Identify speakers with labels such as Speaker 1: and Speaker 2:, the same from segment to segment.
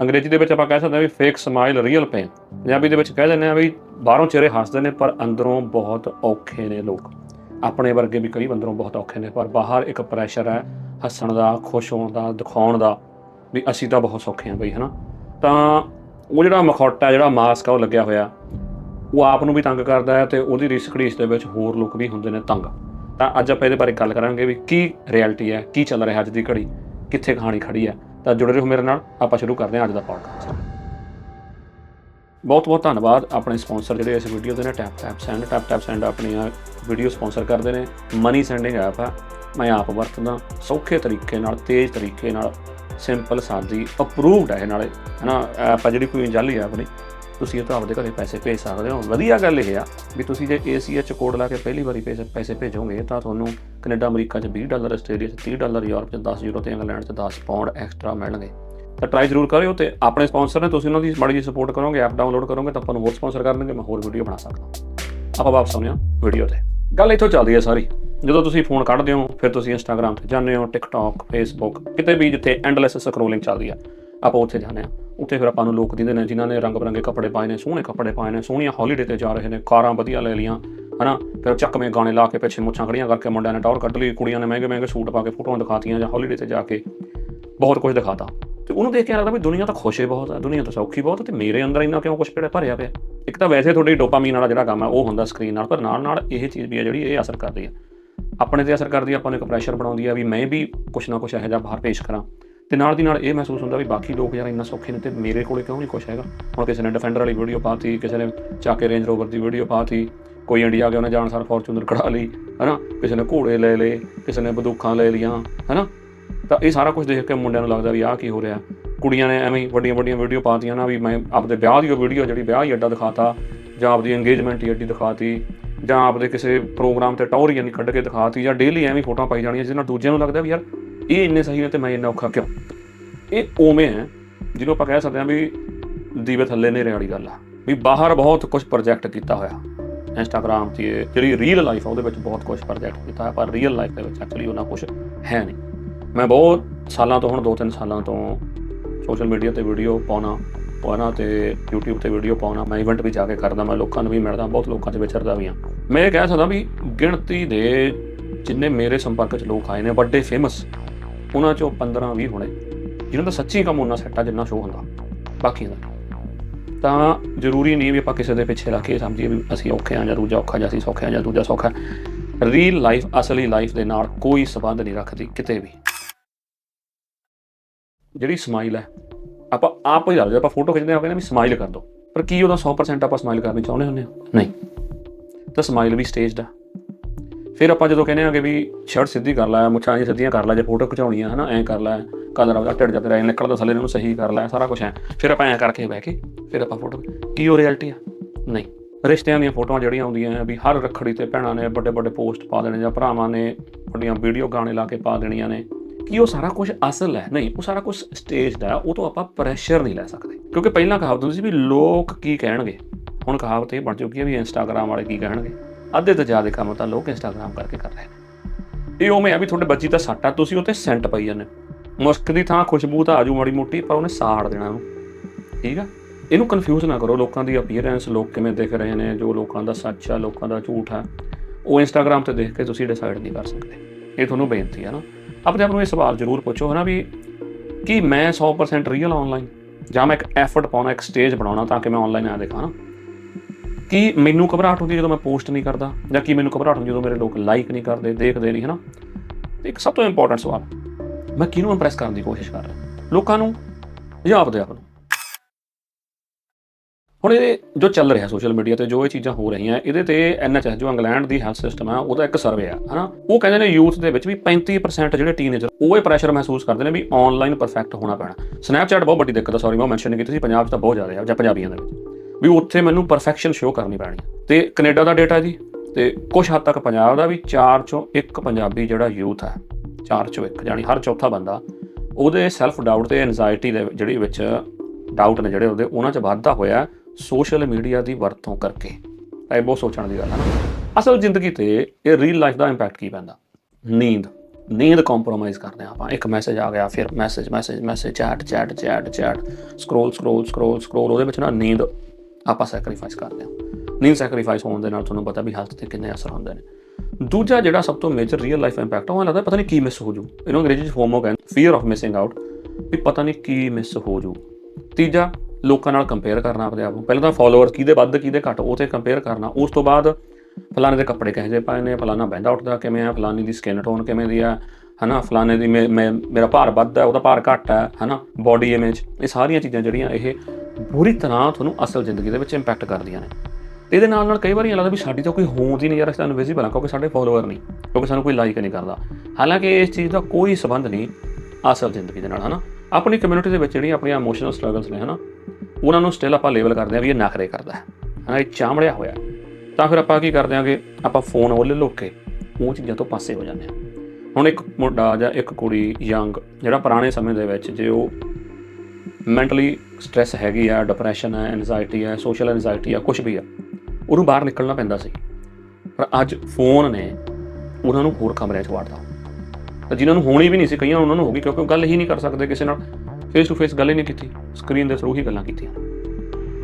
Speaker 1: ਅੰਗਰੇਜ਼ੀ ਦੇ ਵਿੱਚ ਆਪਾਂ ਕਹਿ ਸਕਦੇ ਹਾਂ ਵੀ fake smile real pain Punjabi ਦੇ ਵਿੱਚ ਕਹਿ ਦਿੰਦੇ ਆ ਵੀ ਬਾਹਰੋਂ ਚਿਹਰੇ ਹੱਸਦੇ ਨੇ, ਪਰ ਅੰਦਰੋਂ ਬਹੁਤ ਔਖੇ ਨੇ ਲੋਕ। ਆਪਣੇ ਵਰਗੇ ਵੀ ਕਈ ਅੰਦਰੋਂ ਬਹੁਤ ਔਖੇ ਨੇ, ਪਰ ਬਾਹਰ ਇੱਕ ਪ੍ਰੈਸ਼ਰ ਹੈ ਹੱਸਣ ਦਾ, ਖੁਸ਼ ਹੋਣ ਦਾ, ਦਿਖਾਉਣ ਦਾ, ਵੀ ਅਸੀਂ ਤਾਂ ਬਹੁਤ ਸੌਖੇ ਹਾਂ ਬਈ, ਹਨਾ? ਤਾਂ ਉਹ ਜਿਹੜਾ ਮਖੌਟਾ, ਜਿਹੜਾ ਮਾਸਕ ਆ, ਉਹ ਲੱਗਿਆ ਹੋਇਆ, ਉਹ ਆਪ ਨੂੰ ਵੀ ਤੰਗ ਕਰਦਾ ਹੈ ਤੇ ਉਹਦੀ ਰਿਸ ਘੜੀਸ ਦੇ ਵਿੱਚ ਹੋਰ ਲੋਕ ਵੀ ਹੁੰਦੇ ਨੇ ਤੰਗ। ਤਾਂ ਅੱਜ ਆਪਾਂ ਇਹਦੇ ਬਾਰੇ ਗੱਲ ਕਰਾਂਗੇ ਵੀ ਕੀ ਰਿਐਲਿਟੀ ਹੈ, ਕੀ ਚੱਲ ਰਿਹਾ ਅੱਜ ਦੀ ਘੜੀ, ਕਿੱਥੇ ਕਹਾਣੀ ਖੜੀ ਹੈ। ਤਾਂ ਜੁੜੇ ਰਹੋ ਮੇਰੇ ਨਾਲ। ਆਪਾਂ ਸ਼ੁਰੂ ਕਰਦੇ ਹਾਂ ਅੱਜ ਦਾ ਪੌਡਕਾਸਟ ਬਹੁਤ ਬਹੁਤ ਧੰਨਵਾਦ ਆਪਣੇ ਸਪਾਂਸਰ ਜਿਹੜੇ ਇਸ ਵੀਡੀਓ ਦੇ ਨੇ tap tap send tap tap send ਆਪਣੀਆਂ ਵੀਡੀਓ ਸਪਾਂਸਰ ਕਰਦੇ ਨੇ। ਮਨੀ ਸੈਂਡਿੰਗ ਐਪ ਆ। ਮੈਂ ਆਪ ਵਰਤਦਾ, ਸੌਖੇ ਤਰੀਕੇ ਨਾਲ, ਤੇਜ਼ ਤਰੀਕੇ ਨਾਲ ਸਿੰਪਲ ਸਾਦੀ ਅਪਰੂਵਡ ਹੈ ਇਹ ਨਾਲੇ। ਹਨਾ ਐਪ ਆ ਜਿਹੜੀ ਕੋਈ ਜਾਲੀ ਐਪ ਨਹੀਂ। ਤੁਸੀਂ ਇਹ ਤੋਂ ਆਪਦੇ ਘਰੇ ਪੈਸੇ ਭੇਜ ਸਕਦੇ ਹੋ। ਵਧੀਆ ਗੱਲ ਇਹ ਆ ਵੀ ਤੁਸੀਂ ਜੇ ACH ਕੋਡ ਲਾ ਕੇ ਪਹਿਲੀ ਵਾਰੀ ਪੈਸੇ ਪੈਸੇ ਭੇਜੋਗੇ ਤਾਂ ਤੁਹਾਨੂੰ ਕੈਨੇਡਾ, ਅਮਰੀਕਾ 'ਚ 20 ਡਾਲਰ, ਆਸਟ੍ਰੇਲੀਆ 'ਚ 30 ਡਾਲਰ, ਯੂਰਪ 'ਚ 10 ਯੂਰੋ ਤੇ ਇੰਗਲੈਂਡ 'ਚ 10 ਪਾਉਂਡ ਐਕਸਟਰਾ ਮਿਲਣਗੇ। ਤਾਂ ਟਰਾਈ ਜ਼ਰੂਰ ਕਰਿਓ ਤੇ ਆਪਣੇ ਸਪਾਂਸਰ ਨੇ ਤੁਸੀਂ ਉਹਨਾਂ ਦੀ ਮਾੜੀ ਜਿਹੀ ਸਪੋਰਟ ਕਰੋਗੇ ਐਪ ਡਾਊਨਲੋਡ ਕਰੋਗੇ ਤਾਂ ਆਪਾਂ ਨੂੰ ਹੋਰ ਸਪਾਂਸਰ ਕਰ ਦੇਣਗੇ ਮੈਂ ਹੋਰ ਵੀਡੀਓ ਬਣਾ ਸਕਦਾ। ਆਪਾਂ ਵਾਪਸ ਆਉਂਦੇ ਹਾਂ ਵੀਡੀਓ ਤੇ। ਗੱਲ ਇੱਥੋਂ ਚੱਲਦੀ ਹੈ ਸਾਰੀ। ਜਦੋਂ ਤੁਸੀਂ ਫੋਨ ਕੱਢਦੇ ਹੋ, ਫਿਰ ਤੁਸੀਂ ਇੰਸਟਾਗ੍ਰam ਤੇ ਜਾਂਦੇ ਹੋ ਟਿਕਟੌਕ ਫੇਸਬੁੱਕ ਕਿਤੇ ਵੀ ਜਿੱਥੇ ਐਂਡਲੈਸ ਸਕਰੋਲਿੰਗ ਚੱਲਦੀ ਆ, ਆਪਾਂ ਉੱਥੇ ਜਾਂਦੇ ਆ ਉੱਥੇ ਫਿਰ ਆਪਾਂ ਨੂੰ ਲੋਕ ਦਿੰਦੇ ਨੇ, ਜਿਨ੍ਹਾਂ ਨੇ ਰੰਗ ਬਰੰਗੇ ਕੱਪੜੇ ਪਾਏ ਨੇ, ਸੋਹਣੇ ਕੱਪੜੇ ਪਾਏ ਨੇ, ਸੋਹਣੀਆਂ ਹੌਲੀਡੇ ਤੇ ਜਾ ਰਹੇ ਨੇ, ਕਾਰਾਂ ਵਧੀਆ ਲੈ ਲੀਆਂ ਹਨਾ? ਫਿਰ ਚੱਕਵੇਂ ਗਾਣੇ ਲਾ ਕੇ ਪਿੱਛੇ ਮੁੱਛਾਂ ਖੜੀਆਂ ਕਰਕੇ ਮੁੰਡਿਆਂ ਨੇ ਟੌਰ ਕੱਢ ਲਈ, ਕੁੜੀਆਂ ਨੇ ਮਹਿੰਗੇ ਮਹਿੰਗੇ ਸੂਟ ਪਾ ਕੇ ਫੋਟੋਆਂ ਦਿਖਾਤੀਆਂ ਜਾਂ ਹੌਲੀਡੇ ਤੇ ਜਾ ਕੇ ਬਹੁਤ ਕੁਝ ਦਿਖਾਤਾ। ਤੇ ਉਹਨੂੰ ਦੇਖ ਕੇ ਲੱਗਦਾ ਵੀ ਦੁਨੀਆ ਤਾਂ ਖੁਸ਼ ਹੈ ਬਹੁਤ ਹੈ ਦੁਨੀਆ ਤਾਂ ਸੌਖੀ ਬਹੁਤ ਹੈ ਤੇ ਮੇਰੇ ਅੰਦਰ ਇੰਨਾ ਕਿਉਂ ਕੁਝ ਪਿਆ ਭਰਿਆ ਪਿਆ? ਇੱਕ ਤਾਂ ਵੈਸੇ ਤੁਹਾਡੀ ਡੋਪਾਮੀਨ ਵਾਲਾ ਜਿਹੜਾ ਕੰਮ ਹੈ ਉਹ ਹੁੰਦਾ ਸਕਰੀਨ ਨਾਲ, ਪਰ ਨਾਲ ਨਾਲ ਇਹ ਚੀਜ਼ ਵੀ ਹੈ ਜਿਹੜੀ ਇਹ ਅਸਰ ਕਰਦੀ ਹੈ ਆਪਣੇ ਤੇ ਅਸਰ ਕਰਦੀ ਹੈ ਆਪਾਂ ਨੂੰ ਇੱਕ ਪ੍ਰੈਸ਼ਰ ਬਣਾਉਂਦੀ ਹੈ ਵੀ ਮੈਂ ਵੀ ਕੁਛ ਨਾ ਕੁਛ ਇਹੋ ਜਿਹਾ ਬਾਹਰ ਪੇਸ਼ ਕਰਾਂ। ਤੇ ਨਾਲ ਦੀ ਨਾਲ ਇਹ ਮਹਿਸੂਸ ਹੁੰਦਾ ਵੀ ਬਾਕੀ ਲੋਕ ਯਾਰ ਇੰਨਾ ਸੌਖੇ ਨੇ ਤੇ ਮੇਰੇ ਕੋਲੇ ਕਿਉਂ ਨਹੀਂ ਕੁਛ ਹੈਗਾ? ਹੁਣ ਕਿਸੇ ਨੇ ਡਿਫੈਂਡਰ ਵਾਲੀ ਵੀਡੀਓ ਪਾਤੀ ਕਿਸੇ ਨੇ ਚੱਕ ਕੇ ਰੇਂਜ ਰੋਵਰ ਦੀ ਵੀਡੀਓ ਪਾਤੀ ਕੋਈ ਇੰਡੀਆ ਗਿਆ, ਉਹਨੇ ਜਾਣ ਸਾਰ ਫੋਰਚੂਨਰ ਕਢਾ ਲਈ, ਹਨਾ? ਕਿਸੇ ਨੇ ਘੋੜੇ ਲੈ ਲਏ, ਕਿਸੇ ਨੇ ਬੰਦੂਕਾਂ ਲੈ ਲੀਆਂ ਹਨਾ? ਤਾਂ ਇਹ ਸਾਰਾ ਕੁਝ ਦੇਖ ਕੇ ਮੁੰਡਿਆਂ ਨੂੰ ਲੱਗਦਾ ਵੀ ਆਹ ਕੀ ਹੋ ਰਿਹਾ। ਕੁੜੀਆਂ ਨੇ ਐਵੇਂ ਵੱਡੀਆਂ ਵੱਡੀਆਂ ਵੀਡੀਓ ਪਾਤੀਆਂ ਨਾ ਵੀ ਮੈਂ ਆਪਦੇ ਵਿਆਹ ਦੀ ਵੀਡੀਓ ਜਿਹੜੀ ਵਿਆਹ ਹੀ ਅੱਡਾ ਦਿਖਾਤਾ, ਜਾਂ ਆਪਦੀ ਇੰਗੇਜਮੈਂਟ ਹੀ ਅੱਡੀ ਦਿਖਾਤੀ, ਜਾਂ ਆਪਦੇ ਕਿਸੇ ਪ੍ਰੋਗਰਾਮ ਤੇ ਟੌਰ ਹੀ ਨਹੀਂ ਕੱਢ ਕੇ ਦਿਖਾਤੀ, ਜਾਂ ਡੇਲੀ ਐਵੇਂ ਫੋਟੋਆਂ ਪਾਈ ਜਾਣੀਆਂ ਜਿਹਦੇ ਨਾਲ ਦੂਜਿਆਂ ਨੂੰ ਲੱਗਦਾ ਵੀ ਯਾਰ ਇਹ ਇੰਨੇ ਸਹੀ ਨੇ ਤੇ ਮੈਂ ਇੰਨਾ ਔਖਾ ਕਿਉਂ? ਇਹ ਉਵੇਂ ਹੈ, ਜਿਹਨੂੰ ਆਪਾਂ ਕਹਿ ਸਕਦੇ ਹਾਂ ਵੀ ਦੀਵੇ ਥੱਲੇ ਨੇਰੇ ਵਾਲੀ ਗੱਲ ਆ, ਵੀ ਬਾਹਰ ਬਹੁਤ ਕੁਝ ਪ੍ਰੋਜੈਕਟ ਕੀਤਾ ਹੋਇਆ। ਇੰਸਟਾਗ੍ਰam ਤੇ ਇਹ ਜਿਹੜੀ ਰੀਅਲ ਲਾਈਫ ਆ, ਉਹਦੇ ਵਿੱਚ ਬਹੁਤ ਕੁਝ ਪ੍ਰੋਜੈਕਟ ਕੀਤਾ ਹੈ ਪਰ ਰੀਅਲ ਲਾਈਫ ਦੇ ਵਿੱਚ ਐਕਚੁਅਲੀ ਉਹਨਾਂ ਕੁਝ ਹੈ ਨਹੀਂ। ਮੈਂ ਬਹੁਤ ਸਾਲਾਂ ਤੋਂ, ਹੁਣ 2-3 ਸਾਲਾਂ ਤੋਂ ਸੋਸ਼ਲ ਮੀਡੀਆ ਤੇ ਵੀਡੀਓ ਪਾਉਣਾ ਪਾਉਣਾ ਤੇ YouTube ਤੇ ਵੀਡੀਓ ਪਾਉਣਾ, ਮੈਂ ਇਵੈਂਟ ਵੀ ਜਾ ਕੇ ਕਰਦਾ, ਮੈਂ ਲੋਕਾਂ ਨੂੰ ਵੀ ਮਿਲਦਾ, ਬਹੁਤ ਲੋਕਾਂ 'ਚ ਵਿਚਰਦਾ ਵੀ ਹਾਂ। ਮੈਂ ਇਹ ਕਹਿ ਸਕਦਾ ਵੀ ਗਿਣਤੀ ਦੇ ਜਿੰਨੇ ਮੇਰੇ ਸੰਪਰਕ 'ਚ ਲੋਕ ਆਏ ਨੇ, ਵੱਡੇ ਫੇਮਸ ਉਹਨਾਂ 'ਚੋਂ 15-20 ਹੋਣੇ। ਜਿਹਨਾਂ ਦਾ ਸੱਚੀ ਕੰਮ ਉਹਨਾਂ ਸੈੱਟ ਆ, ਜਿੰਨਾ ਸ਼ੋਅ ਹੁੰਦਾ। ਬਾਕੀ ਦਾ। ਤਾਂ ਜ਼ਰੂਰੀ ਨਹੀਂ ਵੀ ਆਪਾਂ ਕਿਸੇ ਦੇ ਪਿੱਛੇ ਲੱਗ ਕੇ ਸਮਝੀਏ ਵੀ ਅਸੀਂ ਔਖੇ ਆ ਜਾਂ ਦੂਜਾ ਔਖਾ ਜਾਂ ਅਸੀਂ ਸੌਖੇ ਆ ਜਾਂ ਦੂਜਾ ਸੌਖਾ। ਰੀਅਲ ਲਾਈਫ ਅਸਲੀ ਲਾਈਫ ਦੇ ਨਾਲ ਕੋਈ ਸਬੰਧ ਨਹੀਂ ਰੱਖਦੀ ਕਿਤੇ ਵੀ। ਜਿਹੜੀ ਸਮਾਈਲ ਹੈ, ਆਪਾਂ ਆਪ ਹੀ ਲੱਗਦਾ ਆਪਾਂ ਫੋਟੋ ਖਿੱਚਦੇ ਆ ਕਹਿੰਦੇ ਵੀ ਸਮਾਈਲ ਕਰ ਦਿਓ ਪਰ ਕੀ ਉਹਦਾ 100% ਆਪਾਂ ਸਮਾਈਲ ਕਰਨੀ ਚਾਹੁੰਦੇ ਹੁੰਦੇ ਆ ਨਹੀਂ। ਤਾਂ ਸਮਾਈਲ ਵੀ ਸਟੇਜਡ ਆ। ਫਿਰ ਆਪਾਂ ਜਦੋਂ ਕਹਿੰਦੇ ਆਗੇ ਵੀ ਸ਼ਰਟ ਸਿੱਧੀ ਕਰ ਲੈ, ਮੁੱਛਾਂ ਜੀ ਸਿੱਧੀਆਂ ਕਰ ਲੈ, ਜੇ ਫੋਟੋ ਖਿਚਾਉਣੀ ਆ ਹਨਾ, ਐਂ ਕਰ ਲੈ ਕਲਰ ਆਪਦਾ ਢਿੱਡ ਜਾ ਤੇਰਾ ਐਂ ਨਿਕਲਦਾ, ਥੱਲੇ ਨੂੰ ਸਹੀ ਕਰ ਲੈ, ਸਾਰਾ ਕੁਝ ਐ। ਫਿਰ ਆਪਾਂ ਐਂ ਕਰਕੇ ਬਹਿ ਕੇ, ਫਿਰ ਆਪਾਂ ਫੋਟੋ ਕੀ ਉਹ ਰਿਐਲਿਟੀ ਆ? ਨਹੀਂ। ਰਿਸ਼ਤਿਆਂ ਦੀਆਂ ਫੋਟੋਆਂ ਜਿਹੜੀਆਂ ਆਉਂਦੀਆਂ ਆ ਵੀ ਹਰ ਰੱਖੜੀ ਤੇ ਭੈਣਾਂ ਨੇ ਵੱਡੇ ਵੱਡੇ ਪੋਸਟ ਪਾ ਦੇਣੇ ਜਾਂ ਭਰਾਵਾਂ ਨੇ ਵੱਡੀਆਂ ਵੀਡੀਓ ਗਾਣੇ ਲਾ ਕੇ ਪਾ ਦੇਣੀਆਂ ਨੇ। ਕਿ ਉਹ ਸਾਰਾ ਕੁਝ ਅਸਲ ਹੈ? ਨਹੀਂ, ਉਹ ਸਾਰਾ ਕੁਝ ਸਟੇਜਡ ਹੈ, ਉਹ ਤੋਂ ਆਪਾਂ ਪ੍ਰੈਸ਼ਰ ਨਹੀਂ ਲੈ ਸਕਦੇ। ਕਿਉਂਕਿ ਪਹਿਲਾਂ ਕਹਾਵਤ ਹੁੰਦੀ ਸੀ ਵੀ ਲੋਕ ਕੀ ਕਹਿਣਗੇ? ਹੁਣ ਕਹਾਵਤ ਇਹ ਬਣ ਚੁੱਕੀ ਹੈ ਵੀ ਇੰਸਟਾਗ੍ਰam ਵਾਲੇ ਕੀ ਕਹਿਣਗੇ? ਅੱਧੇ ਤੋਂ ਜ਼ਿਆਦਾ ਕੰਮ ਤਾਂ ਲੋਕ ਇੰਸਟਾਗ੍ਰam ਕਰਕੇ ਕਰ ਰਹੇ ਨੇ। ਇਹ ਉਵੇਂ ਆ ਵੀ ਤੁਹਾਡੇ ਬੱਚੀ ਤਾਂ ਸੱਟ ਆ, ਤੁਸੀਂ ਉੱਤੇ ਸੈਂਟ ਪਾਈ ਜਾਂਦੇ ਮੁਸਕ ਦੀ ਥਾਂ ਖੁਸ਼ਬੂ ਤਾਂ ਆਜੂ ਮਾੜੀ ਮੋਟੀ, ਪਰ ਉਹਨੇ ਸਾੜ ਦੇਣਾ ਉਹਨੂੰ। ਠੀਕ ਆ? ਇਹਨੂੰ ਕਨਫਿਊਜ਼ ਨਾ ਕਰੋ, ਲੋਕਾਂ ਦੀ ਅਪੀਅਰੈਂਸ ਲੋਕ ਕਿਵੇਂ ਦਿਖ ਰਹੇ ਨੇ, ਜੋ ਲੋਕਾਂ ਦਾ ਸੱਚ ਆ, ਲੋਕਾਂ ਦਾ ਝੂਠ ਆ, ਉਹ ਇੰਸਟਾਗ੍ਰam ਤੇ ਦੇਖ ਕੇ ਤੁਸੀਂ ਡਿਸਾਈਡ ਨਹੀਂ ਕਰ ਸਕਦੇ। ਇਹ ਤੁਹਾਨੂੰ ਬੇਨਤੀ ਹੈ ਨਾ। ਆਪਣੇ ਆਪ ਨੂੰ ਇਹ ਸਵਾਲ ਜ਼ਰੂਰ ਪੁੱਛੋ ਹੈ ਨਾ ਵੀ ਕਿ ਮੈਂ 100% ਰੀਅਲ ਆਨਲਾਈਨ ਜਾਂ ਮੈਂ ਇੱਕ ਐਫਰਟ ਪਾਉਣਾ, ਇੱਕ ਸਟੇਜ ਬਣਾਉਣਾ ਤਾਂ ਕਿ ਮੈਂ ਆਨਲਾਈਨ ਆ ਦਿਖਾਂ ਨਾ ਕੀ ਮੈਨੂੰ ਘਬਰਾਹਟ ਹੁੰਦੀ ਜਦੋਂ ਮੈਂ ਪੋਸਟ ਨਹੀਂ ਕਰਦਾ ਜਾਂ ਕੀ ਮੈਨੂੰ ਘਬਰਾਹਟ ਹੁੰਦੀ ਜਦੋਂ ਮੇਰੇ ਲੋਕ ਲਾਈਕ ਨਹੀਂ ਕਰਦੇ, ਦੇਖਦੇ ਨਹੀਂ, ਹਨਾ? ਤੇ ਇੱਕ ਸਭ ਤੋਂ ਇੰਪੋਰਟੈਂਟ ਸਵਾਲ, ਮੈਂ ਕਿਹਨੂੰ ਇੰਪ੍ਰੈਸ ਕਰਨ ਦੀ ਕੋਸ਼ਿਸ਼ ਕਰ ਰਿਹਾ? ਲੋਕਾਂ ਨੂੰ ਜਾਂ ਆਪਦੇ ਆਪ ਨੂੰ? ਹੁਣ ਇਹ ਜੋ ਚੱਲ ਰਿਹਾ ਸੋਸ਼ਲ ਮੀਡੀਆ ਤੇ, ਜੋ ਇਹ ਚੀਜ਼ਾਂ ਹੋ ਰਹੀਆਂ, ਇਹਦੇ ਤੇ ਐਨਐਚਐਸ ਜੋ ਇੰਗਲੈਂਡ ਦੀ ਹੈਲਥ ਸਿਸਟਮ ਆ, ਉਹਦਾ ਇੱਕ ਸਰਵੇ ਆ, ਹਨਾ? ਉਹ ਕਹਿੰਦੇ ਨੇ ਯੂਥ ਦੇ ਵਿੱਚ ਵੀ 35% ਜਿਹੜੇ ਟੀਨੇਜਰ ਉਹ ਇਹ ਪ੍ਰੈਸ਼ਰ ਮਹਿਸੂਸ ਕਰਦੇ ਨੇ ਵੀ ਆਨਲਾਈਨ ਪਰਫੈਕਟ ਹੋਣਾ ਪੈਣਾ। ਸਨੈਪਚੈਟ ਬਹੁਤ ਵੱਡੀ ਦਿੱਕਤ ਆ ਸੌਰੀ ਮੈਂ ਮੈਂਸ਼ਨ ਨਹੀਂ ਕੀਤੀ ਸੀ, ਪੰਜਾਬ 'ਚ ਤਾਂ ਬਹੁਤ ਜ਼ਿਆਦਾ ਆ, ਜਾਂ ਪੰਜਾਬੀਆਂ ਦੇ ਵਿੱਚ। ਵੀ ਉੱਥੇ ਮੈਨੂੰ ਪਰਫੈਕਸ਼ਨ ਸ਼ੋ ਕਰਨੀ ਪੈਣੀ ਤੇ ਕੈਨੇਡਾ ਦਾ ਡਾਟਾ ਜੀ, ਤੇ ਕੁਝ ਹੱਦ ਤੱਕ ਪੰਜਾਬ ਦਾ ਵੀ 4 ਚੋਂ ਇੱਕ ਪੰਜਾਬੀ ਜਿਹੜਾ ਯੂਥ ਹੈ 4 ਚੋਂ ਇੱਕ ਯਾਨੀ ਹਰ ਚੌਥਾ ਬੰਦਾ, ਉਹਦੇ ਸੈਲਫ ਡਾਊਟ ਤੇ ਐਂਜ਼ਾਇਟੀ ਦੇ ਜਿਹੜੀ ਵਿੱਚ ਡਾਊਟ ਨੇ ਜਿਹੜੇ ਉਹਦੇ, ਉਹਨਾਂ 'ਚ ਵਾਧਾ ਹੋਇਆ ਸੋਸ਼ਲ ਮੀਡੀਆ ਦੀ ਵਰਤੋਂ ਕਰਕੇ। ਇਹ ਬਹੁਤ ਸੋਚਣ ਦੀ ਗੱਲ ਹੈ ਨਾ। ਅਸਲ ਜ਼ਿੰਦਗੀ ਤੇ ਇਹ ਰੀਅਲ ਲਾਈਫ ਦਾ ਇੰਪੈਕਟ ਕੀ ਪੈਂਦਾ? ਨੀਂਦ। ਨੀਂਦ ਕੰਪਰੋਮਾਈਜ਼ ਕਰਦੇ ਹਾਂ ਆਪਾਂ। ਇੱਕ ਮੈਸੇਜ ਆ ਗਿਆ, ਫਿਰ message message message chat chat chat chat scroll scroll scroll scroll ਉਹਦੇ ਵਿੱਚ ਨਾ ਨੀਂਦ ਆਪਾਂ ਸੈਕਰੀਫਾਈਸ ਕਰਦੇ ਹਾਂ ਨਹੀਂ ਸੈਕਰੀਫਾਈਸ ਹੋਣ ਦੇ ਨਾਲ ਤੁਹਾਨੂੰ ਪਤਾ ਵੀ ਹੈਲਥ ਤੇ ਕਿੰਨੇ ਅਸਰ ਹੁੰਦੇ ਨੇ। ਦੂਜਾ ਜਿਹੜਾ ਸਭ ਤੋਂ ਮੇਜਰ ਰੀਅਲ ਲਾਈਫ ਇੰਪੈਕਟ ਆ, ਉਹ ਲੱਗਦਾ ਪਤਾ ਨਹੀਂ ਕੀ ਮਿਸ ਹੋ ਜੂ ਇਹਨੂੰ ਅੰਗਰੇਜ਼ੀ ਚ ਹੋਮੋ ਕਹਿੰਦੇ ਫੀਅਰ ਆਫ ਮਿਸਿੰਗ ਆਊਟ ਵੀ ਪਤਾ ਨਹੀਂ ਕੀ ਮਿਸ ਹੋ ਜੂ ਤੀਜਾ, ਲੋਕਾਂ ਨਾਲ ਕੰਪੇਅਰ ਕਰਨਾ ਆਪਣੇ ਆਪ ਨੂੰ। ਪਹਿਲਾਂ ਤਾਂ ਫਾਲੋਅਰ ਕਿਹਦੇ ਵੱਧ, ਕਿਹਦੇ ਘੱਟ, ਉਹ ਤੇ ਕੰਪੇਅਰ ਕਰਨਾ। ਉਸ ਤੋਂ ਬਾਅਦ ਫਲਾਣੇ ਦੇ ਕੱਪੜੇ ਕਿਹੋ ਜਿਹੇ ਪਾਏ ਨੇ, ਫਲਾਣਾ ਬਹਿੰਦਾ ਉੱਠਦਾ ਕਿਵੇਂ ਆ, ਫਲਾਣੀ ਦੀ ਸਕਿਨ ਟੋਨ ਕਿਵੇਂ ਦੀ ਆ, ਹਨਾ, ਫਲਾਣੇ ਦੀ ਮੈਂ- ਮੈਂ- ਮੇਰਾ ਭਾਰ ਵੱਧਦਾ, ਉਹਦਾ ਭਾਰ ਘੱਟ ਹੈ ਹਨਾ ਬਾਡੀ ਇਮੇਜ ਇਹ ਸਾਰੀਆਂ ਚੀਜ਼ਾਂ ਜਿਹੜੀਆਂ ਇਹ ਪੂਰੀ ਤਰ੍ਹਾਂ ਤੁਹਾਨੂੰ ਅਸਲ ਜ਼ਿੰਦਗੀ ਦੇ ਵਿੱਚ ਇੰਪੈਕਟ ਕਰਦੀਆਂ ਨੇ। ਤੇ ਇਹਦੇ ਨਾਲ ਨਾਲ ਕਈ ਵਾਰੀ ਇਹ ਲੱਗਦਾ ਵੀ ਸਾਡੀ ਤਾਂ ਕੋਈ ਹੋਂਦ ਹੀ ਨਹੀਂ ਯਾਰ, ਅਸੀਂ ਤਾਂ ਇਨਵਿਜ਼ੀਬਲ ਆ ਕਿਉਂਕਿ ਸਾਡੇ ਫੋਲੋਅਰ ਨਹੀਂ, ਕਿਉਂਕਿ ਸਾਨੂੰ ਕੋਈ ਲਾਈਕ ਨਹੀਂ ਕਰਦਾ। ਹਾਲਾਂਕਿ ਇਸ ਚੀਜ਼ ਦਾ ਕੋਈ ਸਬੰਧ ਨਹੀਂ ਅਸਲ ਜ਼ਿੰਦਗੀ ਦੇ ਨਾਲ, ਹਨਾ? ਆਪਣੀ ਕਮਿਊਨਿਟੀ ਦੇ ਵਿੱਚ ਜਿਹੜੀਆਂ ਆਪਣੀਆਂ ਇਮੋਸ਼ਨਲ ਸਟਰਗਲਸ ਨੇ, ਹਨਾ, ਉਹਨਾਂ ਨੂੰ ਸਟਿਲ ਆਪਾਂ ਲੇਬਲ ਕਰਦੇ ਆ ਵੀ ਇਹ ਨਖਰੇ ਕਰਦਾ ਹੈ, ਹਨਾ, ਇਹ ਚਾਮੜਿਆ ਹੋਇਆ ਤਾਂ ਫਿਰ ਆਪਾਂ ਕੀ ਕਰਦੇ ਆਂਗੇ ਆਪਾਂ ਫੋਨ ਉਹਲੇ ਲੁੱਕ ਉਹ ਚੀਜ਼ਾਂ ਤੋਂ ਪਾਸੇ ਹੋ ਜਾਂਦੇ ਆ ਹੁਣ ਇੱਕ ਮੁੰਡਾ ਜਾਂ ਇੱਕ ਕੁੜੀ ਯੰਗ ਜਿਹੜਾ ਪੁਰਾਣੇ ਸਮੇਂ ਦੇ ਵਿੱਚ ਜੇ ਉਹ ਮੈਂਟਲੀ ਸਟ੍ਰੈਸ ਹੈਗੀ ਆ ਡਿਪਰੈਸ਼ਨ ਹੈ ਐਂਜ਼ਾਇਟੀ ਹੈ ਸੋਸ਼ਲ ਐਂਜ਼ਾਇਟੀ ਆ ਕੁਝ ਵੀ ਆ, ਉਹਨੂੰ ਬਾਹਰ ਨਿਕਲਣਾ ਪੈਂਦਾ ਸੀ। ਪਰ ਅੱਜ ਫੋਨ ਨੇ ਉਹਨਾਂ ਨੂੰ ਹੋਰ ਕਮਰਿਆਂ 'ਚ ਵਾੜਦਾ ਤਾਂ ਜਿਨ੍ਹਾਂ ਨੂੰ ਹੋਣੀ ਵੀ ਨਹੀਂ ਸੀ, ਕਈਆਂ ਉਹਨਾਂ ਨੂੰ ਹੋ ਗਈ, ਕਿਉਂਕਿ ਉਹ ਗੱਲ ਹੀ ਨਹੀਂ ਕਰ ਸਕਦੇ ਕਿਸੇ ਨਾਲ। ਫੇਸ ਟੂ ਫੇਸ ਗੱਲ ਹੀ ਨਹੀਂ ਕੀਤੀ ਸਕਰੀਨ ਦੇ ਥਰੂ ਹੀ ਗੱਲਾਂ ਕੀਤੀਆਂ।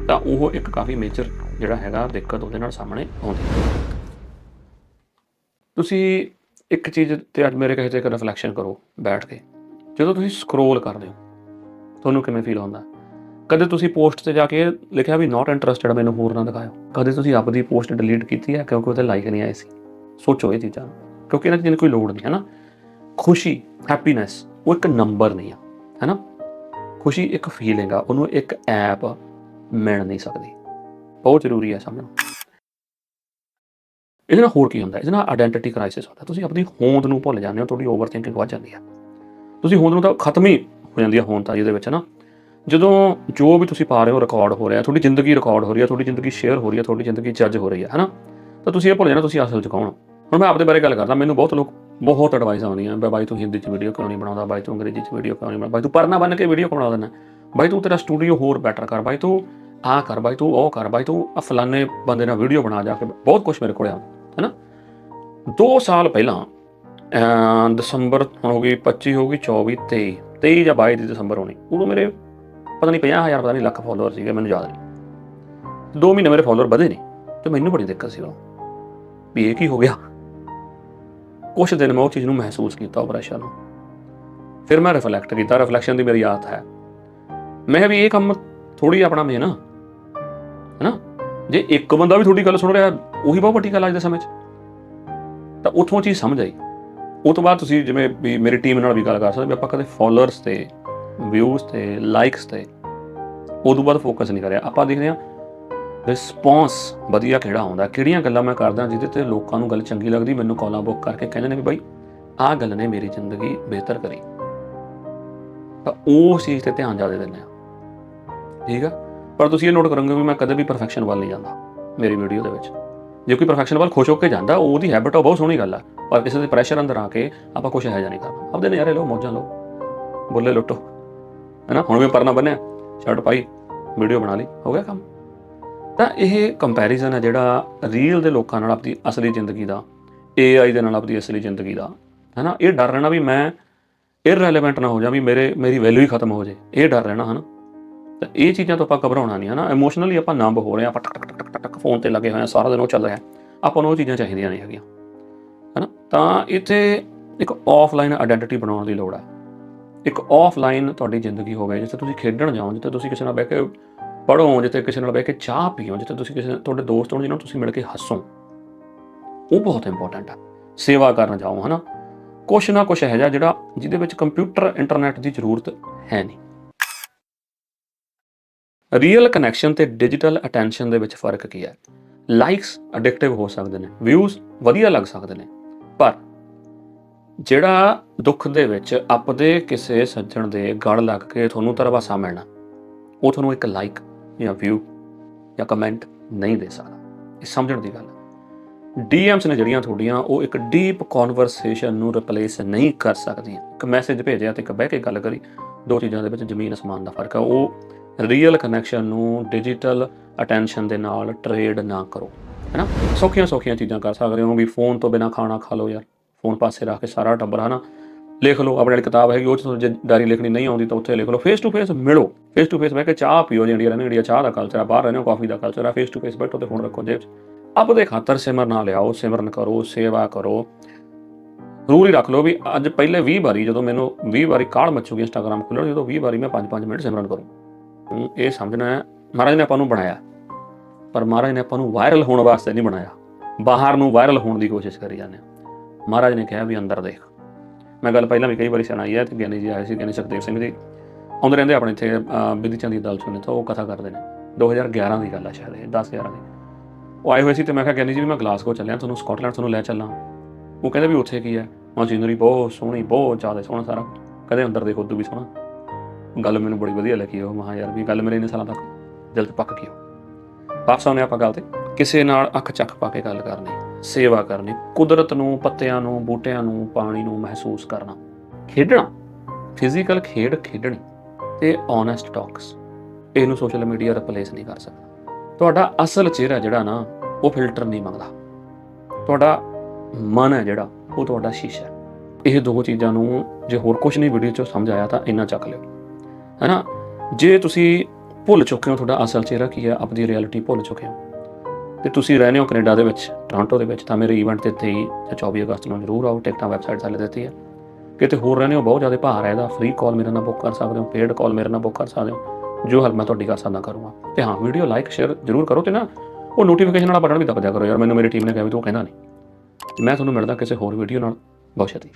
Speaker 1: ਤਾਂ ਉਹ ਇੱਕ ਕਾਫੀ ਮੇਜਰ ਜਿਹੜਾ ਹੈਗਾ, ਦਿੱਕਤ ਉਹਦੇ ਨਾਲ ਸਾਹਮਣੇ ਆਉਂਦੀ ਹੈ। ਤੁਸੀਂ ਇੱਕ ਚੀਜ਼ ਤੇ ਅੱਜ ਮੇਰੇ ਕਹੇ ਤੇ ਇੱਕ ਰਿਫਲੈਕਸ਼ਨ ਕਰੋ, ਬੈਠ ਕੇ। ਜਦੋਂ ਤੁਸੀਂ ਸਕਰੋਲ ਕਰਦੇ ਹੋ ਤੁਹਾਨੂੰ ਕਿਵੇਂ ਫੀਲ ਹੁੰਦਾ? ਕਦੇ ਤੁਸੀਂ ਪੋਸਟ ਤੇ ਜਾ ਕੇ ਲਿਖਿਆ ਵੀ ਨਾਟ ਇੰਟਰਸਟਿਡ ਮੈਨੂੰ ਹੋਰ ਨਾ ਦਿਖਾਓ ਕਦੇ ਤੁਸੀਂ ਆਪਦੀ ਪੋਸਟ ਡਿਲੀਟ ਕੀਤੀ ਹੈ ਕਿਉਂਕਿ ਉਹਦੇ ਲਾਈਕ ਨਹੀਂ ਆਏ ਸੀ? ਸੋਚੋ ਇਹ ਚੀਜ਼ਾਂ ਕਿਉਂਕਿ ਇਹਨਾਂ ਚੀਜ਼ਾਂ ਦੀ ਕੋਈ ਲੋੜ ਨਹੀਂ, ਹੈ ਨਾ? ਖੁਸ਼ੀ ਹੈਪੀਨੈਸ ਉਹ ਇੱਕ ਨੰਬਰ ਨਹੀਂ ਆ, ਹੈ ਨਾ? ਖੁਸ਼ੀ ਇੱਕ ਫੀਲਿੰਗ ਆ, ਉਹਨੂੰ ਇੱਕ ਐਪ ਮਿਲ ਨਹੀਂ ਸਕਦੀ। ਬਹੁਤ ਜ਼ਰੂਰੀ ਹੈ ਸਮਝਣਾ ਇਹਦੇ ਨਾਲ ਹੋਰ ਕੀ ਹੁੰਦਾ? ਇਹਦੇ ਨਾਲ ਆਇਡੈਂਟੀਟੀ ਕ੍ਰਾਈਸਿਸ ਹੁੰਦਾ। ਤੁਸੀਂ ਆਪਣੀ ਹੋਂਦ ਨੂੰ ਭੁੱਲ ਜਾਂਦੇ ਹੋ, ਤੁਹਾਡੀ ਓਵਰ ਥਿੰਕਿੰਗ ਵੱਧ ਜਾਂਦੀ ਹੈ। ਤੁਸੀਂ ਹੋਂਦ ਨੂੰ ਤਾਂ ਖਤਮ ਹੀ ਹੋ ਜਾਂਦੀ ਹੈ ਹੋਂਦ ਤਾਂ, ਜਿਹਦੇ ਵਿੱਚ ਨਾ ਜਦੋਂ ਜੋ ਵੀ ਤੁਸੀਂ ਪਾ ਰਹੇ ਹੋ ਰਿਕਾਰਡ ਹੋ ਰਿਹਾ, ਤੁਹਾਡੀ ਜ਼ਿੰਦਗੀ ਰਿਕਾਰਡ ਹੋ ਰਹੀ ਹੈ ਤੁਹਾਡੀ ਜ਼ਿੰਦਗੀ ਸ਼ੇਅਰ ਹੋ ਰਹੀ ਹੈ ਤੁਹਾਡੀ ਜ਼ਿੰਦਗੀ ਜੱਜ ਹੋ ਰਹੀ ਹੈ ਹਨਾ? ਤਾਂ ਤੁਸੀਂ ਇਹ ਭੁੱਲ ਜਾਣਾ, ਤੁਸੀਂ ਅਸਲ ਚ ਕੌਣ ਹੁਣ ਮੈਂ ਆਪਦੇ ਬਾਰੇ ਗੱਲ ਕਰਦਾ, ਮੈਨੂੰ ਬਹੁਤ ਲੋਕ, ਬਹੁਤ ਐਡਵਾਈਸ ਆਉਂਦੀਆਂ ਬਈ ਬਾਈ ਤੂੰ ਹਿੰਦੀ ਚ ਵੀਡੀਓ ਕਿਉਂ ਨਹੀਂ ਬਣਾਉਂਦਾ, ਬਾਈ ਤੂੰ ਅੰਗਰੇਜ਼ੀ ਚ ਵੀਡੀਓ ਕਿਉਂ ਨਹੀਂ ਬਣਾਉਂਦਾ ਬਾਈ ਤੂੰ ਪਰਨਾ ਬਣ ਕੇ ਵੀਡੀਓ ਬਣਾ ਦਿੰਦਾ? ਬਾਈ ਤੂੰ ਤੇਰਾ ਸਟੂਡੀਓ ਹੋਰ ਬੈਟਰ ਕਰ, ਬਾਈ ਤੂੰ ਆਹ ਕਰ, ਬਾਈ ਤੂੰ ਉਹ ਕਰ, ਬਾਈ ਤੂੰ ਆ ਫਲਾਣੇ ਬੰਦੇ ਨਾਲ ਵੀਡੀਓ ਬਣਾ ਜਾ ਕੇ, ਬਹੁਤ ਕੁਝ ਮੇਰੇ ਕੋਲ ਆ, ਹੈਨਾ? 2 ਸਾਲ ਪਹਿਲਾਂ ਦਸੰਬਰ ਹੁਣ ਹੋ ਗਈ 25 ਹੋ ਗਈ 24 23 23 ਜਾਂ 22 ਦੀ ਦਸੰਬਰ ਹੋਣੀ। ਉਦੋਂ ਮੇਰੇ ਪਤਾ ਨਹੀਂ 50000 ਪਤਾ ਨਹੀਂ ਲੱਖ ਫਾਲੋਅਰ ਸੀਗੇ, ਮੈਨੂੰ ਯਾਦ ਨਹੀਂ। 2 ਮਹੀਨੇ ਮੇਰੇ ਫਾਲੋਅਰ ਵਧੇ ਨਹੀਂ ਤੇ ਮੈਨੂੰ ਬੜੀ ਦਿੱਕਤ ਸੀ ਉਹ ਵੀ ਇਹ ਕੀ ਹੋ ਗਿਆ? ਕੁਛ ਦਿਨ ਮੈਂ ਉਹ ਚੀਜ਼ ਨੂੰ ਮਹਿਸੂਸ ਕੀਤਾ, ਉਹ ਪ੍ਰੈਸ਼ਰ ਨੂੰ। ਫਿਰ ਮੈਂ ਰਿਫਲੈਕਟ ਕੀਤਾ ਰਿਫਲੈਕਸ਼ਨ ਦੀ ਮੇਰੀ ਆਦਤ ਹੈ। ਮੈਂ ਵੀ ਇਹ ਕੰਮ ਥੋੜੀ ਆਪਣਾ ਮੈਂ ਨਾ ਹੈਨਾ? ਜੇ ਇੱਕ ਬੰਦਾ ਵੀ ਤੁਹਾਡੀ ਗੱਲ ਸੁਣ ਰਿਹਾ, ਉਹੀ ਬਹੁਤ ਵੱਡੀ ਗੱਲ ਅੱਜ ਦੇ ਸਮੇਂ 'ਚ। ਤਾਂ ਉਥੋਂ ਚੀਜ਼ ਸਮਝ ਆਈ। ਉਹ ਤੋਂ ਬਾਅਦ ਤੁਸੀਂ ਜਿਵੇਂ ਵੀ ਮੇਰੀ ਟੀਮ ਨਾਲ ਵੀ ਗੱਲ ਕਰ ਸਕਦੇ ਵੀ ਆਪਾਂ ਕਦੇ ਫਾਲੋਅਰਸ ਤੇ ਵਿਊਜ਼ ਤੇ ਲਾਈਕਸ ਤੇ ਉਹ ਤੋਂ ਬਾਅਦ ਫੋਕਸ ਨਹੀਂ ਕਰਿਆ। ਆਪਾਂ ਦੇਖਦੇ ਹਾਂ ਰਿਸਪੌਂਸ ਵਧੀਆ ਕਿਹੜਾ ਹੁੰਦਾ ਕਿਹੜੀਆਂ ਗੱਲਾਂ ਮੈਂ ਕਰਦਾ ਜਿਹਦੇ ਤੇ ਲੋਕਾਂ ਨੂੰ ਗੱਲ ਚੰਗੀ ਲੱਗਦੀ, ਮੈਨੂੰ ਕਾਲਾਂ ਬੁੱਕ ਕਰਕੇ ਕਹਿੰਦੇ ਨੇ ਵੀ ਬਾਈ ਆਹ ਗੱਲ ਨੇ ਮੇਰੀ ਜ਼ਿੰਦਗੀ ਬਿਹਤਰ ਕਰੀ। ਤਾਂ ਉਸ ਚੀਜ਼ ਤੇ ਧਿਆਨ ਜ਼ਿਆਦਾ ਦਿੰਦੇ ਆ ਠੀਕ ਆ? ਪਰ ਤੁਸੀਂ ਇਹ ਨੋਟ ਕਰੋਗੇ ਵੀ ਮੈਂ ਕਦੇ ਵੀ ਪਰਫੈਕਸ਼ਨ ਵੱਲ ਨਹੀਂ ਜਾਂਦਾ ਮੇਰੀ ਵੀਡੀਓ ਦੇ ਵਿੱਚ। ਜੇ ਕੋਈ ਪ੍ਰੋਫੈਸ਼ਨਲ ਵੱਲ ਖੁਸ਼ ਹੋ ਕੇ ਜਾਂਦਾ, ਉਹਦੀ ਹੈਬਿਟ ਆ ਬਹੁਤ ਸੋਹਣੀ ਗੱਲ ਆ। ਪਰ ਕਿਸੇ ਦੇ ਪ੍ਰੈਸ਼ਰ ਅੰਦਰ ਆ ਕੇ ਆਪਾਂ ਕੁਝ ਇਹੋ ਜਿਹਾ ਨਹੀਂ ਕਰਨਾ। ਆਪਦੇ ਨਜ਼ਾਰੇ ਲਓ, ਮੌਜਾਂ ਲਓ। ਬੁੱਲੇ ਲੁੱਟੋ। ਹੈਨਾ? ਹੁਣ ਵੀ ਪਰਨਾ ਬੰਨਿਆ। ਸ਼ਰਟ ਪਾਈ ਵੀਡੀਓ ਬਣਾ ਲਈ। ਹੋ ਗਿਆ ਕੰਮ। ਤਾਂ ਇਹ ਕੰਪੈਰੀਜ਼ਨ ਹੈ ਜਿਹੜਾ ਰੀਅਲ ਦੇ ਲੋਕਾਂ ਨਾਲ ਆਪਣੀ ਅਸਲੀ ਜ਼ਿੰਦਗੀ ਦਾ AI ਦੇ ਨਾਲ ਆਪਣੀ ਅਸਲੀ ਜ਼ਿੰਦਗੀ ਦਾ, ਹੈਨਾ? ਇਹ ਡਰ ਰਹਿਣਾ ਵੀ ਮੈਂ ਇਰਰੈਲੇਵੈਂਟ ਨਾ ਹੋ ਜਾ ਵੀ ਮੇਰੇ, ਮੇਰੀ ਵੈਲਿਊ ਹੀ ਖਤਮ ਹੋ ਜੇ। ਇਹ ਡਰ ਰਹਿਣਾ, ਹਨਾ? ਤਾਂ ਇਹ ਚੀਜ਼ਾਂ ਤੋਂ ਆਪਾਂ ਘਬਰਾਉਣਾ ਨਹੀਂ, ਹਨਾ? ਇਮੋਸ਼ਨਲੀ ਆਪਾਂ ਨੰਬ ਹੋ ਰਹੇ ਹਾਂ, ਆਪਾਂ ਟਕ ਟਕ ਟਕ ਟਕ ਫੋਨ ਤੇ ਲੱਗੇ ਹੋਏ ਆ ਸਾਰਾ ਦਿਨ ਉਹ ਚੱਲ ਰਿਹਾ। ਆਪਾਂ ਨੂੰ ਉਹ ਚੀਜ਼ਾਂ ਚਾਹੀਦੀਆਂ ਨਹੀਂ ਹੈਗੀਆਂ। ਤਾਂ ਇੱਥੇ ਇੱਕ ਆਫਲਾਈਨ ਆਇਡੈਂਟੀਟੀ ਬਣਾਉਣ ਦੀ ਲੋੜ ਹੈ। ਇੱਕ ਆਫਲਾਈਨ ਤੁਹਾਡੀ ਜ਼ਿੰਦਗੀ ਹੋਵੇ ਜਿੱਥੇ ਤੁਸੀਂ ਖੇਡਣ ਜਾਓ, ਜਿੱਥੇ ਤੁਸੀਂ ਕਿਸੇ ਨਾਲ ਬਹਿ ਕੇ ਪੜ੍ਹੋ, ਜਿੱਥੇ ਕਿਸੇ ਨਾਲ ਬਹਿ ਕੇ ਚਾਹ ਪੀਓ, ਜਿੱਥੇ ਤੁਸੀਂ ਕਿਸੇ ਤੁਹਾਡੇ ਦੋਸਤ ਹੋਣ ਜਿਹਨਾਂ ਨੂੰ ਤੁਸੀਂ ਮਿਲ ਕੇ ਹੱਸੋ। ਉਹ ਬਹੁਤ ਇੰਪੋਰਟੈਂਟ ਆ ਸੇਵਾ ਕਰਨ ਜਾਓ, ਹਨਾ? ਕੁਛ ਨਾ ਕੁਛ ਹੈ ਜਿਹੜਾ ਜਿਹਦੇ ਵਿੱਚ ਕੰਪਿਊਟਰ ਇੰਟਰਨੈਟ ਦੀ ਜ਼ਰੂਰਤ ਹੈ ਨਹੀਂ। ਰੀਅਲ ਕਨੈਕਸ਼ਨ ਤੇ ਡਿਜੀਟਲ ਅਟੈਂਸ਼ਨ ਦੇ ਵਿੱਚ ਫ਼ਰਕ ਕੀ ਹੈ? ਲਾਈਕਸ ਐਡਿਕਟਿਵ ਹੋ ਸਕਦੇ ਨੇ ਵਿਊਜ਼ ਵਧੀਆ ਲੱਗ ਸਕਦੇ ਨੇ ਪਰ ਜਿਹੜਾ ਦੁੱਖ ਦੇ ਵਿੱਚ ਆਪਦੇ ਕਿਸੇ ਸੱਜਣ ਦੇ ਗੜ ਲੱਗ ਕੇ ਤੁਹਾਨੂੰ ਤਰਵਾਸਾ ਮਿਲਣਾ, ਉਹ ਤੁਹਾਨੂੰ ਇੱਕ ਲਾਈਕ ਜਾਂ ਵਿਊ ਜਾਂ ਕਮੈਂਟ ਨਹੀਂ ਦੇ ਸਕਦਾ। ਇਹ ਸਮਝਣ ਦੀ ਗੱਲ ਹੈ। ਡੀਐਮਸ ਨੇ ਜਿਹੜੀਆਂ ਤੁਹਾਡੀਆਂ, ਉਹ ਇੱਕ ਡੀਪ ਕਨਵਰਸੇਸ਼ਨ ਨੂੰ ਰਿਪਲੇਸ ਨਹੀਂ ਕਰ ਸਕਦੀਆਂ। ਇੱਕ ਮੈਸੇਜ ਭੇਜਿਆ ਤੇ ਇੱਕ ਬਹਿ ਕੇ ਗੱਲ ਕਰੀ, ਦੋ ਚੀਜ਼ਾਂ ਦੇ ਵਿੱਚ ਜ਼ਮੀਨ ਅਸਮਾਨ ਦਾ ਫ਼ਰਕ ਹੈ ਉਹ ਰੀਅਲ ਕਨੈਕਸ਼ਨ ਨੂੰ ਡਿਜੀਟਲ ਅਟੈਂਸ਼ਨ ਦੇ ਨਾਲ ਟ੍ਰੇਡ ਨਾ ਕਰੋ। ਹੈਨਾ? ਸੌਖੀਆਂ ਸੌਖੀਆਂ ਚੀਜ਼ਾਂ ਕਰ ਸਕਦੇ ਹੋ ਵੀ ਫੋਨ ਤੋਂ ਬਿਨਾ ਖਾਣਾ ਖਾ ਲਓ ਯਾਰ। ਫੋਨ ਪਾਸੇ ਰੱਖ ਕੇ ਸਾਰਾ ਟੱਬਰ ਹਨਾ। ਲਿਖ ਲਓ, ਆਪਣੀ ਵਾਲੀ ਕਿਤਾਬ ਹੈਗੀ, ਉਹ ਚ ਤੁਹਾਨੂੰ ਜੇ ਡਾਇਰੀ ਲਿਖਣੀ ਨਹੀਂ ਆਉਂਦੀ ਤਾਂ ਉੱਥੇ ਲਿਖ ਲਓ। ਫੇਸ ਟੂ ਫੇਸ ਮਿਲੋ। ਫੇਸ ਟੂ ਫੇਸ ਬਹਿ ਕੇ ਚਾਹ ਪੀਓ ਜੇ ਇੰਡੀਆ ਰਹਿੰਦੇ ਇੰਡੀਆ ਚਾਹ ਦਾ ਕਲਚਰ ਆ। ਬਾਹਰ ਰਹਿੰਦੇ ਹੋ ਕਾਫੀ ਦਾ ਕਲਚਰ ਆ। ਫੇਸ ਟੂ ਫੇਸ ਬੈਠੋ ਤੇ ਫੋਨ ਰੱਖੋ ਜੇਬ 'ਚ। ਆਪਦੇ ਖਾਤਰ ਸਿਮਰ ਨਾਲ ਲਿਆਓ, ਸਿਮਰਨ ਕਰੋ, ਸੇਵਾ ਕਰੋ। ਜ਼ਰੂਰ ਹੀ ਰੱਖ ਲਓ ਵੀ ਅੱਜ ਪਹਿਲੇ 20 ਵਾਰੀ ਜਦੋਂ ਮੈਨੂੰ 20 ਵਾਰੀ ਕਾਲ ਮੱਚੂਗੀ ਇੰਸਟਾਗ੍ਰam ਖੁੱਲਣ ਜਦੋਂ 20 ਵਾਰੀ ਮੈਂ 5-5 ਮਿੰਟ ਸਿਮਰਨ ਕਰੂੰ। ਇਹ ਸਮਝਣਾ ਹੈ। ਮਹਾਰਾਜ ਨੇ ਆਪਾਂ ਨੂੰ ਬਣਾਇਆ। ਪਰ ਮਹਾਰਾਜ ਨੇ ਆਪਾਂ ਨੂੰ ਵਾਇਰਲ ਹੋਣ ਵਾਸਤੇ ਨਹੀਂ ਬਣਾਇਆ। ਬਾਹਰ ਨੂੰ ਵਾਇਰਲ ਹੋਣ ਦੀ ਕੋਸ਼ਿਸ਼ ਕਰੀ ਜਾਂਦੇ ਹਾਂ। ਮਹਾਰਾਜ ਨੇ ਕਿਹਾ ਵੀ ਅੰਦਰ ਦੇਖ। ਮੈਂ ਗੱਲ ਪਹਿਲਾਂ ਵੀ ਕਈ ਵਾਰੀ ਸੁਣਾਈ ਹੈ ਤੇ ਗਿਆਨੀ ਜੀ ਆਏ ਸੀ ਗਿਆਨੀ ਸੁਖਦੇਵ ਸਿੰਘ ਜੀ। ਆਉਂਦੇ ਰਹਿੰਦੇ ਆਪਣੇ ਇੱਥੇ ਅਹ, ਚੰਦ ਦੀ ਦਲ ਸੁਣੇ ਤਾਂ ਉਹ ਕਥਾ ਕਰਦੇ ਨੇ। 2011 ਦੀ ਗੱਲ ਆ ਸ਼ਾਇਦ ਇਹ 10 11 ਦੀ। ਉਹ ਆਏ ਹੋਏ ਸੀ ਤੇ ਮੈਂ ਕਿਹਾ ਗਿਆਨੀ ਜੀ ਵੀ ਮੈਂ ਗਲਾਸਗੋ ਚੱਲਿਆ ਤੁਹਾਨੂੰ ਸਕਾਟਲੈਂਡ ਤੁਹਾਨੂੰ ਲੈ ਚੱਲਾਂ। ਉਹ ਕਹਿੰਦੇ ਵੀ ਉੱਥੇ ਕੀ ਹੈ? ਮਸ਼ੀਨਰੀ ਬਹੁਤ ਸੋਹਣੀ ਬਹੁਤ ਜ਼ਿਆਦਾ ਸੋਹਣਾ ਸਾਰਾ। ਕਹਿੰਦੇ ਅੰਦਰ ਦੇਖੋ ਉਦੋਂ ਵੀ ਸੋਹਣਾ। ਗੱਲ ਮੈਨੂੰ ਬੜੀ ਵਧੀਆ ਲੱਗੀ ਉਹ ਮਹਾ ਯਾਰ ਵੀ ਗੱਲ ਮੇਰੇ ਇੰਨੇ ਸਾਲਾਂ ਤੱਕ ਦਿਲ 'ਚ ਪੱਕ ਗਈ ਉਹ। ਵਾਪਸ ਆਉਂਦੇ ਆਪਾਂ ਗੱਲ ਤੇ। ਕਿਸੇ ਨਾਲ ਅੱਖ ਚੱਕ ਪਾ ਕੇ ਗੱਲ ਕਰਨੀ, ਸੇਵਾ ਕਰਨੀ, ਕੁਦਰਤ ਨੂੰ, ਪੱਤਿਆਂ ਨੂੰ, ਬੂਟਿਆਂ ਨੂੰ, ਪਾਣੀ ਨੂੰ ਮਹਿਸੂਸ ਕਰਨਾ। ਖੇਡਣਾ ਫਿਜ਼ੀਕਲ ਖੇਡ ਖੇਡਣੀ ਤੇ ਓਨੈਸਟ ਟਾਕਸ ਇਹਨੂੰ ਸੋਸ਼ਲ ਮੀਡੀਆ ਰਿਪਲੇਸ ਨਹੀਂ ਕਰ ਸਕਦਾ। ਤੁਹਾਡਾ ਅਸਲ ਚਿਹਰਾ ਜਿਹੜਾ ਨਾ, ਉਹ ਫਿਲਟਰ ਨਹੀਂ ਮੰਗਦਾ। ਤੁਹਾਡਾ ਮਨ ਹੈ ਜਿਹੜਾ, ਉਹ ਤੁਹਾਡਾ ਸ਼ੀਸ਼ਾ ਹੈ। ਇਹ ਦੋ ਚੀਜ਼ਾਂ ਨੂੰ ਜੇ ਹੋਰ ਕੁਝ ਨਹੀਂ ਵੀਡੀਓ 'ਚੋਂ ਸਮਝ ਆਇਆ ਤਾਂ ਇੰਨਾ ਚੱਕ ਲਿਓ। ਹੈਨਾ? ਜੇ ਤੁਸੀਂ ਭੁੱਲ ਚੁੱਕੇ ਹੋ, ਤੁਹਾਡਾ ਅਸਲ ਚਿਹਰਾ ਕੀ ਹੈ? ਆਪਣੀ ਰਿਐਲਿਟੀ ਭੁੱਲ ਚੁੱਕੇ ਹੋ। ਤੇ ਤੁਸੀਂ ਰਹਿੰਦੇ ਹੋ ਕੈਨੇਡਾ ਦੇ ਵਿੱਚ, ਟੋਰਾਂਟੋ ਦੇ ਵਿੱਚ, ਤਾਂ ਮੇਰੇ ਇਵੈਂਟ ਤੇ 23 ਜਾਂ 24 ਅਗਸਤ ਨੂੰ ਜ਼ਰੂਰ ਆਓ, ਟਿਕਟਾਂ ਵੈਬਸਾਈਟ ਥੱਲੇ ਦਿੱਤੀ ਹੈ ਕਿਤੇ ਹੋਰ ਰਹਿੰਦੇ ਹੋ, ਬਹੁਤ ਜ਼ਿਆਦਾ ਭਾਰ ਹੈ ਇਹਦਾ ਫ੍ਰੀ ਕਾਲ ਮੇਰੇ ਨਾਲ ਬੁੱਕ ਕਰ ਸਕਦੇ ਹੋ ਪੇਡ ਕਾਲ ਮੇਰੇ ਨਾਲ ਬੁੱਕ ਕਰ ਸਕਦੇ ਹੋ। ਜੋ ਹੱਲ ਮੈਂ ਤੁਹਾਡੀ ਗੱਲ ਸਕਦਾ ਕਰੂੰਗਾ। ਤੇ ਹਾਂ ਵੀਡੀਓ ਲਾਈਕ ਸ਼ੇਅਰ ਜ਼ਰੂਰ ਕਰੋ ਤੇ ਨਾ, ਉਹ ਨੋਟੀਫਿਕੇਸ਼ਨ ਵਾਲਾ ਬਟਨ ਵੀ ਦਬਾ ਦਿਆ ਕਰੋ ਯਾਰ, ਮੈਨੂੰ ਮੇਰੀ ਟੀਮ ਨੇ ਕਿਹਾ ਵੀ ਤੂੰ ਕਹਿੰਦਾ ਨਹੀਂ। ਮੈਂ ਤੁਹਾਨੂੰ ਮਿਲਦਾ ਕਿਸੇ ਹੋਰ ਵੀਡੀਓ ਨਾਲ। ਬਹੁਤ ਛੇਤੀ